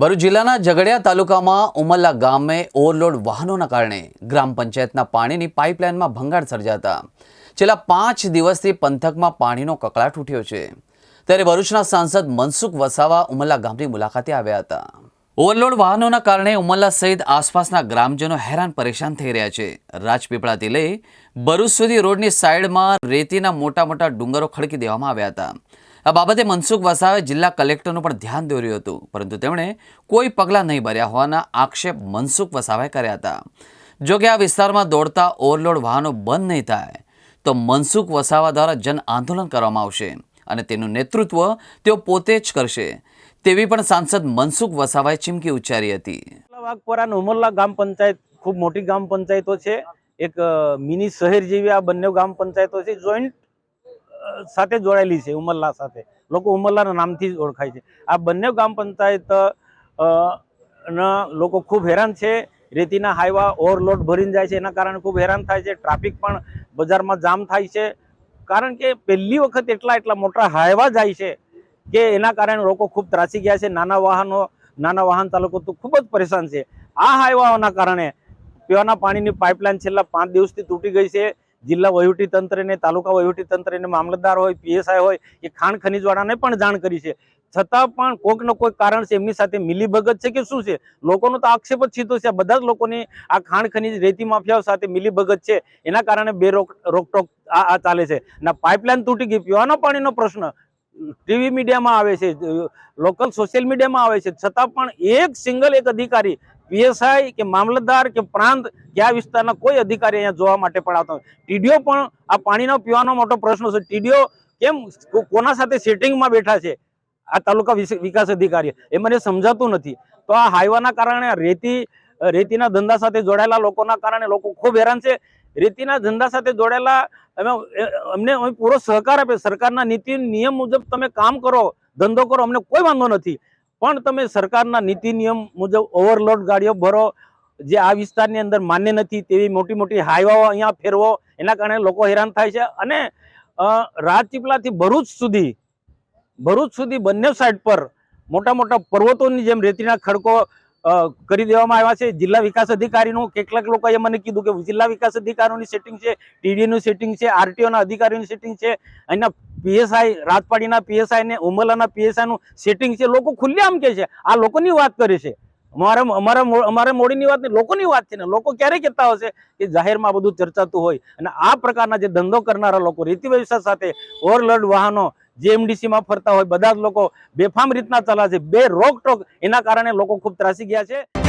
ભરૂચ જિલ્લાના ઝઘડિયા તાલુકામાં ઉમલ્લા ગામે ઓવરલોડ વાહનોના કારણે ગ્રામ પંચાયતના પાણીની પાઇપલાઇનમાં ભંગાણ સર્જાતા. છેલ્લા પાંચ દિવસથી પંથકમાં પાણીનો કકળાટ ઉઠ્યો છે. ત્યારે ભરૂચના સાંસદ મનસુખ વસાવા ઉમલ્લા ગામની મુલાકાતે આવ્યા હતા. ઓવરલોડ વાહનોના કારણે ઉમલ્લા સહિત આસપાસના ગ્રામજનો હેરાન પરેશાન થઈ રહ્યા છે. રાજપીપળાથી લઈ ભરૂચ સુધી રોડની સાઈડમાં રેતીના મોટા મોટા ડુંગરો ખડકી દેવામાં આવ્યા હતા. આ બાબતે મનસુખ વસાવે જિલ્લા કલેક્ટરનું પણ ધ્યાન દોર્યું હતું. પરંતુ તેમણે કોઈ પગલાં નહીં ભર્યા હોવાના આક્ષેપ મનસુખ વસાવાએ કર્યા હતા. જો કે આ વિસ્તારમાં દોડતા ઓવરલોડ વાહનો બંધ નહીં થાય, તો મનસુખ વસાવા દ્વારા જન આંદોલન કરવામાં આવશે અને તેનું નેતૃત્વ તેઓ પોતે જ કરશે, તેવી પણ સાંસદ મનસુખ વસાવાએ ચીમકી ઉચ્ચારી હતી. વાઘપરા ઉમરલા ગ્રામ પંચાયત ખૂબ મોટી ગ્રામ પંચાયતો છે. એક મિની શહેર જેવી આ બંને ગામ પંચાયતો છે. જોઈન્ટ સાથે જોડાયેલી છે ઉમરલા સાથે. લોકો ઉમરલાના નામથી જ ઓળખાય છે. આ બંને ગ્રામ પંચાયત ના, લોકો ખૂબ હેરાન છે. રેતીના હાઈવા ઓવરલોડ ભરીને જાય છે, એના કારણે ખૂબ હેરાન થાય છે. ટ્રાફિક પણ બજારમાં જામ થાય છે. કારણ કે પહેલી વખત એટલા એટલા મોટા હાઈવા જાય છે કે એના કારણે લોકો ખૂબ ત્રાસી ગયા છે. નાના વાહનો, નાના વાહન ચાલકો તો ખૂબ જ પરેશાન છે. આ હાઈવાઓના કારણે પીવાના પાણીની પાઇપલાઇન છેલ્લા પાંચ દિવસથી તૂટી ગઈ છે. જિલ્લા વહીવટી તંત્રને, તાલુકા વહીવટી તંત્રને, મામલતદાર હોય, પીએસઆઈ હોય, એ ખાણ ખનીજવાળાને પણ જાણ કરી છે. છતાં પણ કોઈક ન કોઈક કારણ છે એમની સાથે મિલીભગત છે કે શું છે? લોકોનો તો આક્ષેપ જ સીધો છે. બધા જ લોકોની આ ખાણ ખનીજ રેતી માફિયાઓ સાથે મિલીભગત છે. એના કારણે બે રોક રોકટોક આ ચાલે છે. ના પાઇપલાઇન તૂટી ગઈ. પીવાના પાણીનો પ્રશ્ન. ટીવી મીડિયામાં આવે છે, લોકલ સોશિયલ મીડિયામાં આવે છે. છતાં પણ એક સિંગલ એક અધિકારી, પીએસઆઈ કે મામલતદાર કે પ્રાંત કે આ વિસ્તારના કોઈ અધિકારી અહીંયા જોવા માટે પણ આવતો ટીડીઓ પણ આ પાણીનો પીવાનો મોટો પ્રશ્ન છે. ટીડીઓ કેમ કોના સાથે સેટિંગમાં બેઠા છે? આ તાલુકા વિકાસ અધિકારી. એ મને સમજાતું નથી. તો આ હાઈવાના કારણે રેતી, રેતીના ધંધા સાથે જોડાયેલા લોકોના કારણે લોકો ખૂબ હેરાન છે. રેતીના ધંધા સાથે જોડાયેલા, અમે અમને અમે પૂરો સહકાર આપે સરકારના નીતિ, નિયમ મુજબ તમે કામ કરો, ધંધો કરો, અમને કોઈ વાંધો નથી. પણ તમે સરકારના નીતિ, નિયમ મુજબ ઓવરલોડ ગાડીઓ ભરો, જે આ વિસ્તારની અંદર માન્ય નથી તેવી મોટી મોટી હાઈવાઓ અહીંયા ફેરવો, એના કારણે લોકો હેરાન થાય છે. અને રાજપીપળાથી ભરૂચ સુધી ભરૂચ સુધી બંને સાઈડ પર મોટા મોટા પર્વતોની જેમ રેતીના ખડકો કરી દેવામાં આવ્યા છે. જિલ્લા વિકાસ અધિકારીનું કેટલાક લોકોએ મને કીધું કે જિલ્લા વિકાસ અધિકારીઓની સેટિંગ છે ટીડીનું સેટિંગ છે આરટીઓના અધિકારીઓની સેટિંગ છે. અહીંના પીએસઆઈ રાજપાડીના પીએસઆઈ ને ઉમરલાના પીએસઆઈનું સેટિંગ છે. લોકો ખુલ્લેઆમ કે છે. આ લોકોની વાત કરે છે. અમારે, અમારા અમારે મોડીની વાત નહીં લોકોની વાત છે ને લોકો ક્યારે કહેતા હશે કે જાહેરમાં બધું ચર્ચાતું હોય? અને આ પ્રકારના જે ધંધો કરનારા લોકો, રીતિ વ્યવસ્થા સાથે ઓવરલોડ વાહનો JMDC એમડીસીમાં ફરતા હોય, બધા જ લોકો બેફામ રીતના ચલા છે. બે રોકટોક એના કારણે લોકો ખૂબ ત્રાસી ગયા છે.